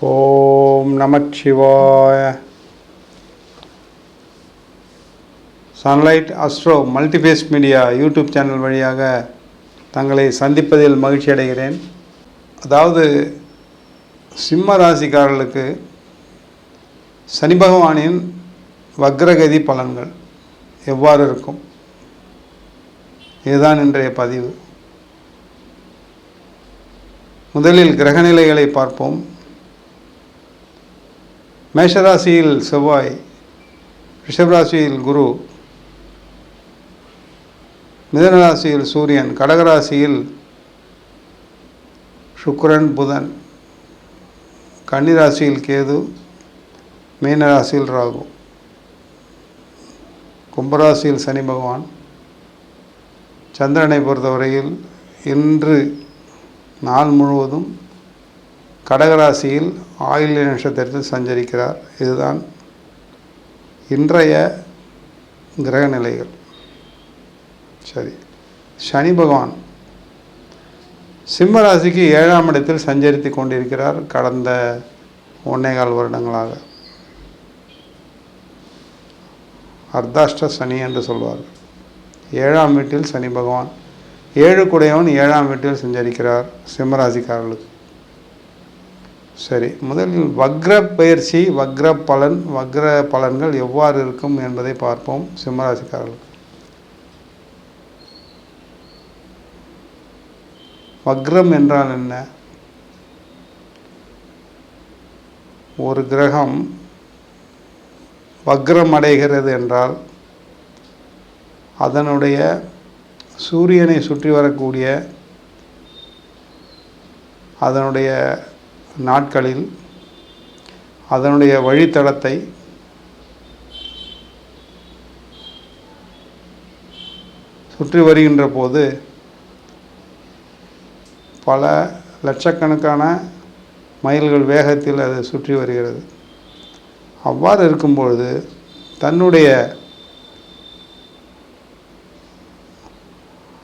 ஓம் நமச்சிவாய. Sunlight astro multiface media YouTube channel வழியாக தங்களை சந்திப்பதில் மகிழ்ச்சி அடைகிறேன். அதாவது சிம்ம ராசிக்காரர்களுக்கு சனி பகவானின் வக்ரகதி பலன்கள் எவ்வாறு இருக்கும்? இதுதான் இன்றைய பதிவு. முதலில் கிரகநிலைகளை பார்ப்போம். மேஷராசியில் செவ்வாய் ரிஷபராசியில் குரு மிதனராசியில் சூரியன் கடகராசியில் சுக்கரன் புதன் கன்னிராசியில் கேது மீனராசியில் ராகு கும்பராசியில் சனி பகவான் சந்திரனை பொறுத்தவரையில் இன்று நாள் முழுவதும் கடகராசியில் ஆயுள் நட்சத்திரத்தில் சஞ்சரிக்கிறார். இதுதான் இன்றைய கிரக நிலைகள் சரி சனி பகவான் சிம்ம ராசிக்கு ஏழாம் இடத்தில் சஞ்சரித்து கொண்டிருக்கிறார் கடந்த ஒன்னேகால் வருடங்களாக. அர்த்தாஷ்ட சனி என்று சொல்வார்கள். ஏழாம் வீட்டில் சனி பகவான் ஏழு குடையவன் ஏழாம் வீட்டில் சஞ்சரிக்கிறார் சிம்மராசிக்காரர்களுக்கு சரி முதலில் வக்ர பயிற்சி வக்ர பலன் வக்ர பலன்கள் எவ்வாறு இருக்கும் என்பதை பார்ப்போம் சிம்மராசிக்காரர்களுக்கு வக்ரம் என்றால் என்ன? ஒரு கிரகம் வக்ரம் அடைகிறது என்றால் அதனுடைய சூரியனை சுற்றி வரக்கூடிய அதனுடைய நாட்களில் அதனுடைய வழித்தடத்தை சுற்றி வருகின்ற போது பல லட்சக்கணக்கான மைல்கள் வேகத்தில் அது சுற்றி வருகிறது. அவ்வாறு இருக்கும்பொழுது தன்னுடைய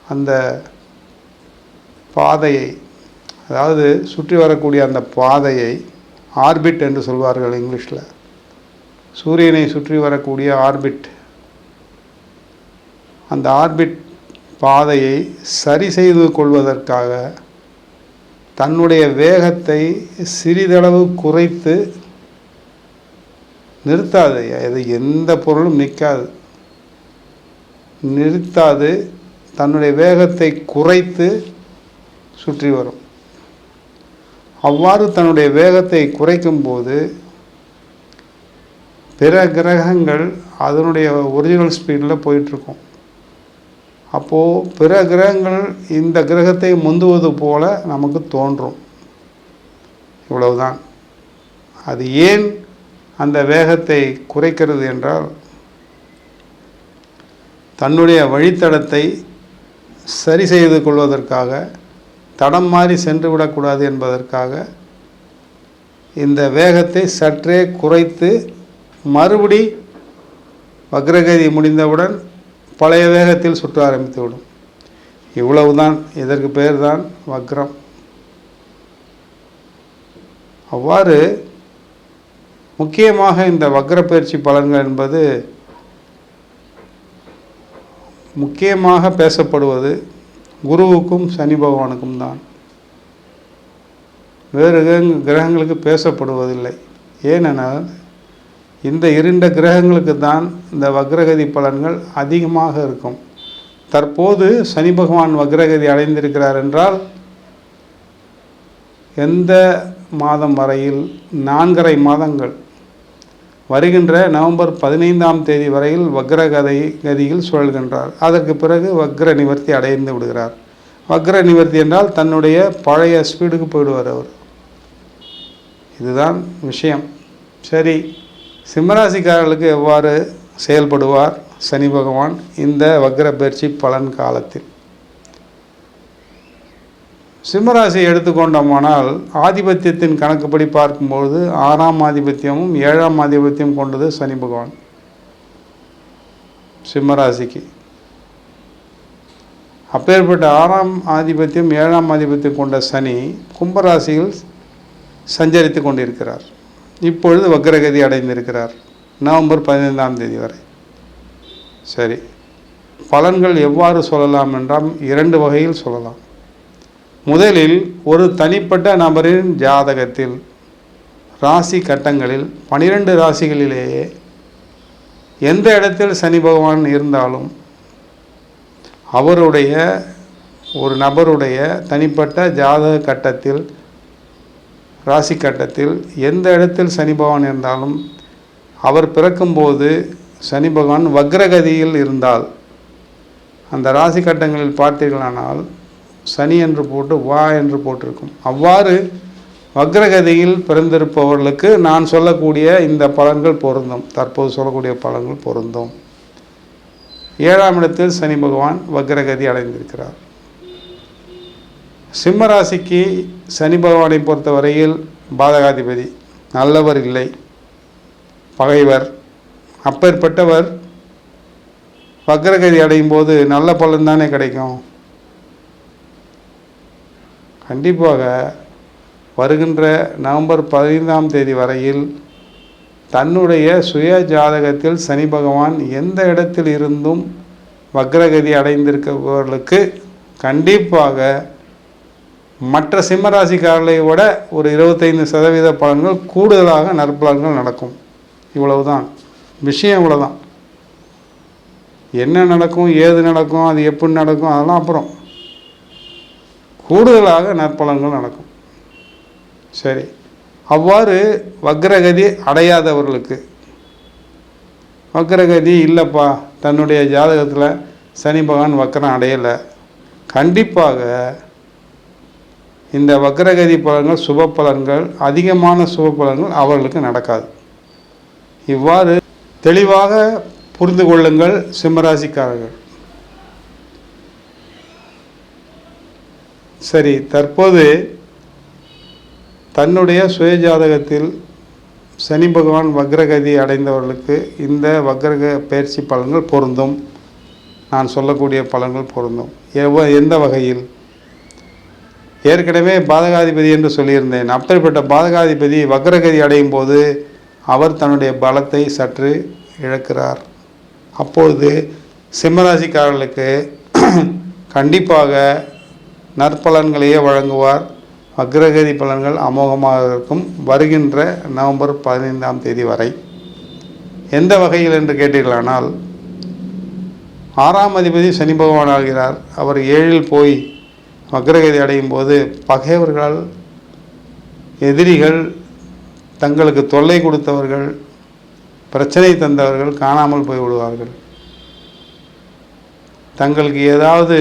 அந்த பாதையை அதாவது சுற்றி வரக்கூடிய அந்த பாதையை ஆர்பிட் என்று சொல்வார்கள் இங்கிலீஷில். சூரியனை சுற்றி வரக்கூடிய ஆர்பிட். அந்த ஆர்பிட் பாதையை சரி செய்து கொள்வதற்காக தன்னுடைய வேகத்தை சிறிதளவு குறைத்து நிறுத்தாது. அது எந்த பொருளும் நிற்காது. நிறுத்தாது தன்னுடைய வேகத்தை குறைத்து சுற்றி வரும். அவ்வாறு தன்னுடைய வேகத்தை குறைக்கும் போது பிற கிரகங்கள் அதனுடைய ஒரிஜினல் ஸ்பீடில் போயிட்டுருக்கும். அப்போது பிற கிரகங்கள் இந்த கிரகத்தை முந்துவது போல நமக்கு தோன்றும். இவ்வளவுதான். அது ஏன் அந்த வேகத்தை குறைக்கிறது என்றால் தன்னுடைய வழித்தடத்தை சரி செய்து கொள்வதற்காக தடம் மாறி சென்று விடக்கூடாது என்பதற்காக இந்த வேகத்தை சற்றே குறைத்து மறுபடி வக்ரகதி முடிந்தவுடன் பழைய வேகத்தில் சுற்ற ஆரம்பித்துவிடும். இவ்வளவுதான் இதற்கு பேர் தான் வக்ரம். அவ்வாறு முக்கியமாக இந்த வக்ர பயிற்சி பலன்கள் என்பது முக்கியமாக பேசப்படுவது குருவுக்கும் சனி பகவானுக்கும் தான். வேறு கிரகங்களுக்கு பேசப்படுவதில்லை. ஏனென்றால் இந்த இருண்ட கிரகங்களுக்கு தான் இந்த வக்ரகதி பலன்கள் அதிகமாக இருக்கும். தற்போது சனி பகவான் வக்ரகதி அடைந்திருக்கிறார் என்றால் எந்த மாதம் வரையில்? நான்கரை மாதங்கள். வருகின்ற நவம்பர் பதினைந்தாம் தேதி வரையில் வக்ரகதை கதியில் சுழல்கின்றார். அதற்கு பிறகு வக்ர நிவர்த்தி அடைந்து விடுகிறார். வக்ர நிவர்த்தி என்றால் தன்னுடைய பழைய ஸ்பீடுக்கு போயிடுவார் அவர். இதுதான் விஷயம். சரி சிம்மராசிக்காரர்களுக்கு எவ்வாறு செயல்படுவார்? சனி பகவான் இந்த வக்ர பயிற்சி பலன் காலத்தில். சிம்மராசியை எடுத்துக்கொண்டோமானால் ஆதிபத்தியத்தின் கணக்குப்படி பார்க்கும்போது ஆறாம் ஆதிபத்தியமும் ஏழாம் ஆதிபத்தியம் கொண்டது சனி பகவான். சிம்மராசிக்கு. அப்பேற்பட்ட ஆறாம் ஆதிபத்தியம் ஏழாம் ஆதிபத்தியம் கொண்ட சனி கும்பராசியில் சஞ்சரித்து கொண்டிருக்கிறார். இப்பொழுது வக்ரகதி அடைந்திருக்கிறார். நவம்பர் பதினைந்தாம் தேதி வரை. சரி. பலன்கள் எவ்வாறு சொல்லலாம் என்றால் இரண்டு வகையில் சொல்லலாம். முதலில் ஒரு தனிப்பட்ட நபரின் ஜாதகத்தில் ராசி கட்டங்களில் பனிரெண்டு ராசிகளிலேயே எந்த இடத்தில் சனி பகவான் இருந்தாலும் அவருடைய ஒரு நபருடைய தனிப்பட்ட ஜாதக கட்டத்தில் ராசி கட்டத்தில் எந்த இடத்தில் சனி பகவான் இருந்தாலும் அவர் பிறக்கும்போது சனி பகவான் வக்ரகதியில் இருந்தால் அந்த ராசி கட்டங்களில் பார்த்தீர்களானால் சனி என்று போட்டு வா என்று போட்டிருக்கும். அவ்வாறு வக்ரகதியில் பிறந்திருப்பவர்களுக்கு நான் சொல்லக்கூடிய இந்த பலன்கள் பொருந்தும். தற்போது சொல்லக்கூடிய பலன்கள் பொருந்தும். ஏழாம் இடத்தில் சனி பகவான் வக்ரகதி அடைந்திருக்கிறார். சிம்மராசிக்கு சனி பகவானை பொறுத்தவரையில் பாதகாதிபதி. நல்லவர் இல்லை. பகைவர். அப்பேற்பட்டவர் வக்ரகதி அடையும் போது நல்ல பலன் தானே கிடைக்கும். கண்டிப்பாக வருகின்ற நவம்பர் பதினைந்தாம் தேதி வரையில் தன்னுடைய சுய ஜாதகத்தில் சனி பகவான் எந்த இடத்தில் இருந்தும் வக்ரகதி அடைந்திருக்கிறவர்களுக்கு கண்டிப்பாக மற்ற சிம்மராசிக்காரர்களை விட ஒரு இருபத்தைந்து சதவீத பலன்கள் கூடுதலாக நற்பலன்கள் நடக்கும். இவ்வளவுதான். விஷயம் இவ்வளவுதான். என்ன நடக்கும் ஏது நடக்கும் அது எப்படி நடக்கும் அதெல்லாம் அப்புறம். கூடுதலாக நற்பலன்கள் நடக்கும். சரி. அவ்வாறு வக்ரகதி அடையாதவர்களுக்கு வக்ரகதி இல்லைப்பா தன்னுடைய ஜாதகத்தில் சனி பகவான் வக்கரம் அடையலை. கண்டிப்பாக இந்த வக்ரகதி பலன்கள் சுப பலன்கள் அதிகமான சுப பலன்கள் அவர்களுக்கு நடக்காது. இவ்வாறு தெளிவாக புரிந்து கொள்ளுங்கள் சிம்மராசிக்காரர்கள். சரி தற்போது தன்னுடைய சுயஜாதகத்தில் சனி பகவான் வக்ரகதி அடைந்தவர்களுக்கு இந்த வக்ரக பயிற்சி பலன்கள் பொருந்தும். நான் சொல்லக்கூடிய பலன்கள் பொருந்தும். எவ்வ எந்த வகையில்? ஏற்கனவே பாதகாதிபதி என்று சொல்லியிருந்தேன். அப்படிப்பட்ட பாதகாதிபதி வக்ரகதி அடையும் போது அவர் தன்னுடைய பலத்தை சற்று இழக்கிறார். அப்பொழுது சிம்மராசிக்காரர்களுக்கு கண்டிப்பாக நற்பலன்களையே வழங்குவார். வக்ரகதி பலன்கள் அமோகமாக இருக்கும். வருகின்ற நவம்பர் பதினைந்தாம் தேதி வரை. எந்த வகையில் என்று கேட்டீர்களானால் ஆறாம் அதிபதி சனி பகவான் ஆகிறார். அவர் ஏழில் போய் வக்ரகதி அடையும் போது பகைவர்கள் எதிரிகள் தங்களுக்கு தொல்லை கொடுத்தவர்கள் பிரச்சனை தந்தவர்கள் காணாமல் போய் விடுவார்கள் தங்களுக்கு ஏதாவது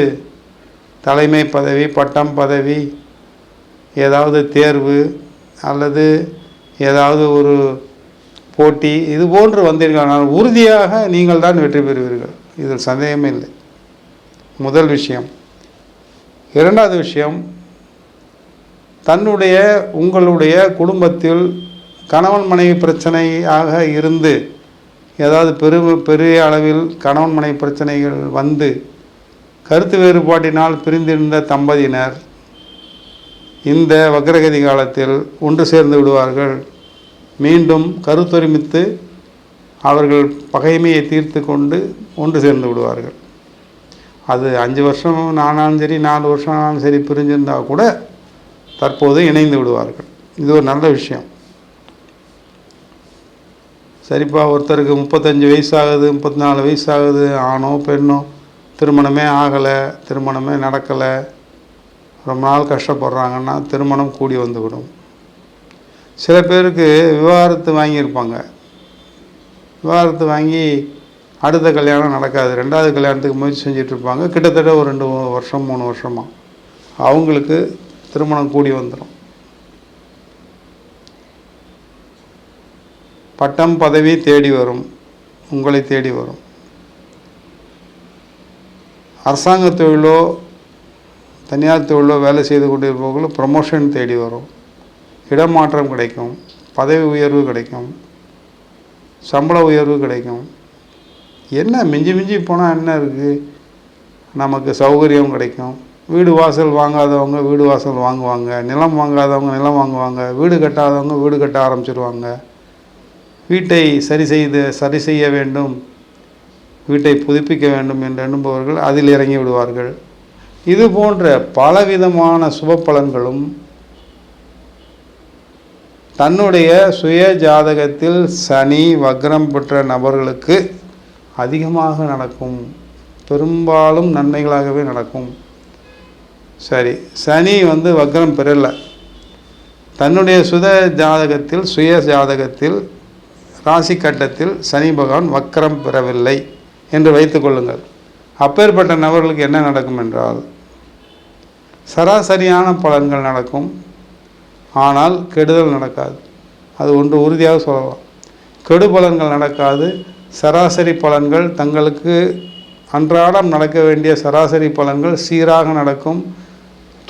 தலைமை பதவி பட்டம் பதவி ஏதாவது தேர்வு அல்லது ஏதாவது ஒரு போட்டி இது போன்று வந்தீர்களானால் உறுதியாக நீங்கள் தான் வெற்றி பெறுவீர்கள். இதில் சந்தேகமே இல்லை. முதல் விஷயம். இரண்டாவது விஷயம் தன்னுடைய உங்களுடைய குடும்பத்தில் கணவன் மனைவி பிரச்சனையாக இருந்து ஏதாவது பெரு பெரிய அளவில் கணவன் மனைவி பிரச்சனைகள் வந்து கருத்து வேறுபாட்டினால் பிரிந்திருந்த தம்பதியினர் இந்த வக்ரகதி காலத்தில் ஒன்று சேர்ந்து விடுவார்கள். மீண்டும் கருத்தொருமித்து அவர்கள் பகைமையை தீர்த்து கொண்டு ஒன்று சேர்ந்து விடுவார்கள். அது அஞ்சு வருஷம் நானாலும் சரி நாலு வருஷம் ஆனாலும் சரி பிரிஞ்சிருந்தால் கூட தற்போது இணைந்து விடுவார்கள். இது ஒரு நல்ல விஷயம். சரிப்பா ஒருத்தருக்கு முப்பத்தஞ்சு வயசு ஆகுது முப்பத்தி நாலு வயசு ஆகுது ஆணோ பெண்ணோ திருமணமே ஆகலை திருமணமே நடக்கலை. ரொம்ப நாள் கஷ்டப்படுறாங்கன்னா திருமணம் கூடி வந்துவிடும். சில பேருக்கு விவாகரத்து வாங்கியிருப்பாங்க. விவாகரத்து வாங்கி அடுத்த கல்யாணம் நடக்காது. ரெண்டாவது கல்யாணத்துக்கு முயற்சி செஞ்சிட்ருப்பாங்க. கிட்டத்தட்ட ஒரு ரெண்டு வருஷம் மூணு வருஷமாக அவங்களுக்கு திருமணம் கூடி வந்துடும் பட்டம் பதவி தேடி வரும். உங்களை தேடி வரும். அரசாங்க தொழிலோ தனியார் தொழிலோ வேலை செய்து கொண்டிருப்பவர்களும் ப்ரமோஷன் தேடி வரும். இடமாற்றம் கிடைக்கும். பதவி உயர்வு கிடைக்கும். சம்பள உயர்வு கிடைக்கும். என்ன மிஞ்சி மிஞ்சி போனால் என்ன இருக்குது நமக்கு சௌகரியம் கிடைக்கும். வீடு வாசல் வாங்காதவங்க வீடு வாசல் வாங்குவாங்க. நிலம் வாங்காதவங்க நிலம் வாங்குவாங்க. வீடு கட்டாதவங்க வீடு கட்ட ஆரம்பிச்சிருவாங்க. வீட்டை சரி செய்து சரி செய்ய வேண்டும். வீட்டை புதுப்பிக்க வேண்டும் என்று எண்ணுபவர்கள் அதில் இறங்கி விடுவார்கள். இது போன்ற பலவிதமான சுப பலன்களும் தன்னுடைய சுய ஜாதகத்தில் சனி வக்ரம் பெற்ற நபர்களுக்கு அதிகமாக நடக்கும். பெரும்பாலும் நன்மைகளாகவே நடக்கும். சரி சனி வந்து வக்ரம் பெறலை. தன்னுடைய சுத ஜாதகத்தில் சுய ஜாதகத்தில் ராசி கட்டத்தில் சனி பகவான் வக்ரம் பெறவில்லை. என்று வைத்துக்கொள்ளுங்கள் அப்பேற்பட்ட நபர்களுக்கு என்ன நடக்கும் என்றால் சராசரியான பலன்கள் நடக்கும். ஆனால் கெடுதல் நடக்காது. அது ஒன்று உறுதியாக சொல்லலாம். கெடு பலன்கள் நடக்காது. சராசரி பலன்கள் தங்களுக்கு அன்றாடம் நடக்க வேண்டிய சராசரி பலன்கள் சீராக நடக்கும்.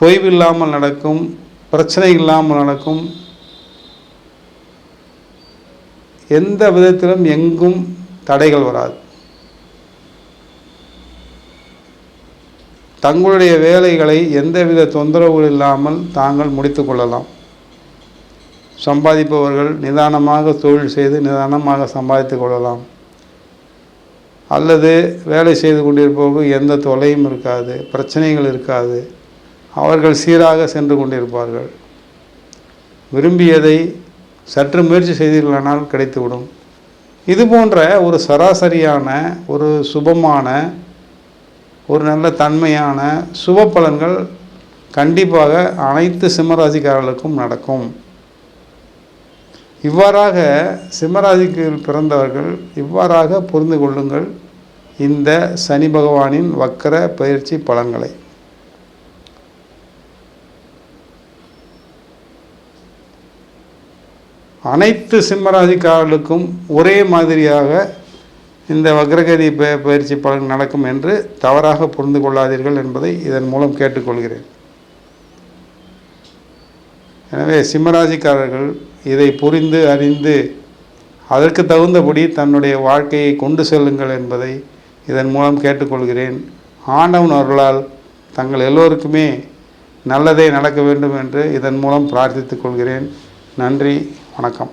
தொய்வில்லாமல் நடக்கும். பிரச்சனை இல்லாமல் நடக்கும். எந்த விதத்திலும் எங்கும் தடைகள் வராது. தங்களுடைய வேலைகளை எந்தவித தொந்தரவு இல்லாமல் தாங்கள் முடித்து கொள்ளலாம். சம்பாதிப்பவர்கள் நிதானமாக தொழில் செய்து நிதானமாக சம்பாதித்து கொள்ளலாம். அல்லது வேலை செய்து கொண்டிருப்பவர்கள் எந்த தொலையும் இருக்காது பிரச்சனைகள் இருக்காது. அவர்கள் சீராக சென்று கொண்டிருப்பார்கள். விரும்பியதை சற்று முயற்சி செய்தீர்களானால் கிடைத்துவிடும். இது போன்ற ஒரு சராசரியான ஒரு சுபமான ஒரு நல்ல தன்மையான சுப பலன்கள் கண்டிப்பாக அனைத்து சிம்மராசிக்காரர்களுக்கும் நடக்கும். இவ்வாறாக சிம்மராசிக்கு பிறந்தவர்கள் இவ்வாறாக புரிந்து கொள்ளுங்கள் இந்த சனி பகவானின் வக்கர பயிற்சி பலன்களை. அனைத்து சிம்மராசிக்காரர்களுக்கும் ஒரே மாதிரியாக இந்த வக்ரகதி ப பயிற்சி பலன் நடக்கும் என்று தவறாக புரிந்து கொள்ளாதீர்கள் என்பதை இதன் மூலம் கேட்டுக்கொள்கிறேன். எனவே சிம்மராசிக்காரர்கள் இதை புரிந்து அறிந்து அதற்கு தகுந்தபடி தன்னுடைய வாழ்க்கையை கொண்டு செல்லுங்கள் என்பதை இதன் மூலம் கேட்டுக்கொள்கிறேன். ஆண்டவன் அருளால் தங்கள் எல்லோருக்குமே நல்லதே நடக்க வேண்டும் என்று இதன் மூலம் பிரார்த்தித்துக் கொள்கிறேன். நன்றி வணக்கம்.